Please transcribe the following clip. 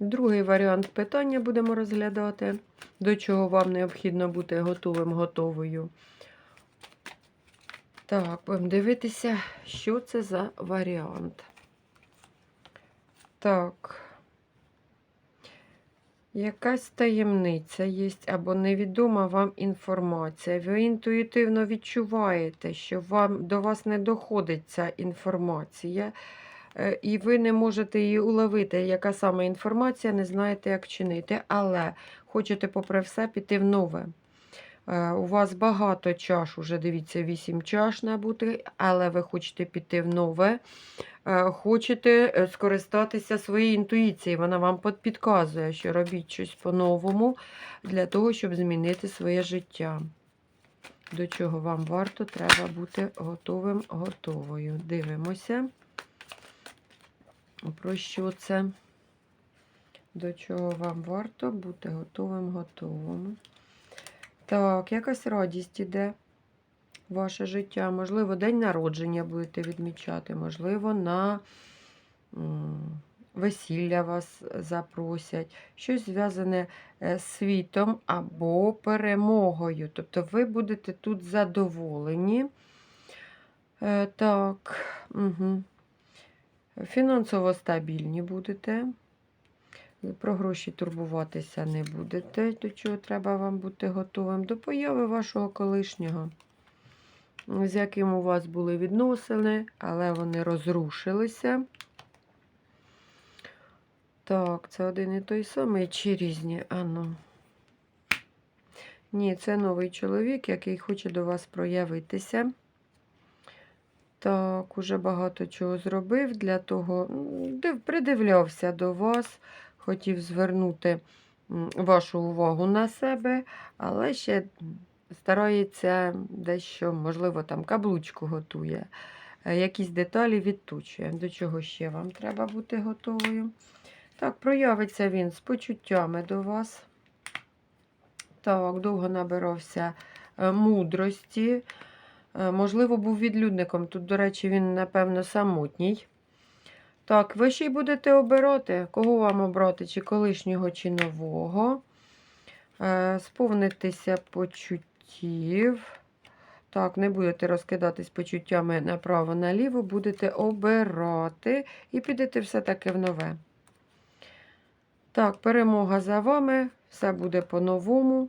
Другий варіант питання будемо розглядати, до чого вам необхідно бути готовим, готовою. Так, будемо дивитися, що це за варіант. Так. Якась таємниця є або невідома вам інформація. Ви інтуїтивно відчуваєте, що вам, до вас не доходить ця інформація, і ви не можете її уловити, яка саме інформація, не знаєте, як чинити, але хочете, попри все, піти в нове. Е, У вас багато чаш, уже дивіться, 8 чаш набути, але ви хочете піти в нове. Е, Хочете е, скористатися своєю інтуїцією. Вона вам підказує, що робіть щось по-новому для того, щоб змінити своє життя. До чого вам варто, треба бути готовим, готовою. Дивимося. Про що це? До чого вам варто бути готовим, готовим. Так, якась радість іде в ваше життя. Можливо, день народження будете відмічати, можливо, на весілля вас запросять. Щось зв'язане е, з світом або перемогою. Тобто ви будете тут задоволені. Е, Так, угу. Фінансово стабільні будете. Про гроші турбуватися не будете, до чого треба вам бути готовим. До появи вашого колишнього, з яким у вас були відносини, але вони розрушилися. Так, це один і той самий чи різні? Ану. Ні, це новий чоловік, який хоче до вас проявитися. Так, уже багато чого зробив для того, придивлявся до вас, хотів звернути вашу увагу на себе, але ще старається дещо, можливо, там каблучку готує, е, якісь деталі відточує. До чого ще вам треба бути готовою? Так, проявиться він з почуттями до вас. Так, довго набирався е, мудрості. Е, Можливо, був відлюдником. Тут, до речі, він, напевно, самотній. Так, ви ще й будете обирати, кого вам обрати, чи колишнього, чи нового. Е, Сповнитися почуттів. Так, не будете розкидатись почуттями направо-наліво, будете обирати і підете все-таки в нове. Так, перемога за вами, все буде по-новому.